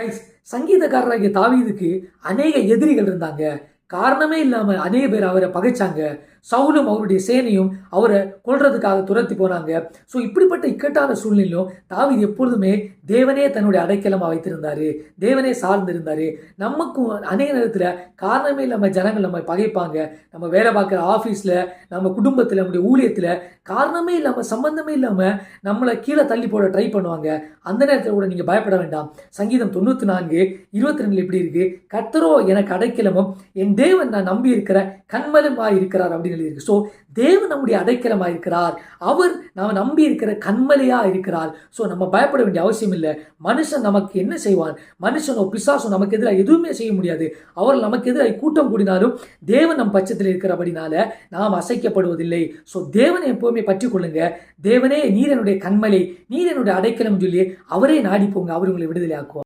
Guys சங்கீதக்காரராகிய தாவீதுக்கு அநேக எதிரிகள் இருந்தாங்க. காரணமே இல்லாமல் அநேக பேர் அவரை பகைச்சாங்க. சவுலும் அவருடைய சேனையும் அவரை கொள்றதுக்காக துரத்தி போனாங்க. ஸோ இப்படிப்பட்ட இக்கட்டான சூழ்நிலையிலும் தாவீது எப்பொழுதுமே தேவனே தன்னுடைய அடைக்கலமாக வைத்திருந்தாரு. தேவனே சார்ந்திருந்தாரு. நமக்கும் அநேக நேரத்தில் காரணமே இல்லாமல் ஜனங்கள் நம்ம பகைப்பாங்க. நம்ம வேலை பார்க்குற ஆஃபீஸில் நம்ம குடும்பத்தில் நம்முடைய ஊழியத்தில் காரணமே இல்லாமல் சம்பந்தமே இல்லாமல் நம்மளை கீழே தள்ளி போட ட்ரை பண்ணுவாங்க. அந்த நேரத்தில் கூட நீங்கள் பயப்பட வேண்டாம். சங்கீதம் தொண்ணூற்றி நான்கு இருபத்தி ரெண்டுல எப்படி இருக்கு. கத்தரோ எனக்கு அடைக்கலமும் என் தேவன் நான் நம்பி இருக்கிற கண்மலமாய் இருக்கிறார் அப்படின்னு எழுதியிருக்கு ஸோ தேவன் நம்முடைய அடைக்கலமாக இருக்கிறார் அவர் நாம் நம்பி இருக்கிற கண்மலையாக இருக்கிறார். ஸோ நம்ம பயப்பட வேண்டிய அவசியம் இல்லை. மனுஷன் நமக்கு என்ன செய்வான்? மனுஷனோ பிசாசோ நமக்கு எதிராக எதுவுமே செய்ய முடியாது. அவர் நமக்கு எதிராக கூட்டம் கூடினாலும் தேவன் நம் பட்சத்தில் இருக்கிறபடினால நாம் அசைக்கப்படுவதில்லை. ஸோ தேவனை எப்போவுமே பற்றி கொள்ளுங்க. தேவனே நீர் என்னுடைய கண்மலை நீர் என்னுடைய அடைக்கலம் சொல்லி அவரே நாடிப்போங்க. அவர் உங்களை விடுதலை ஆக்குவார்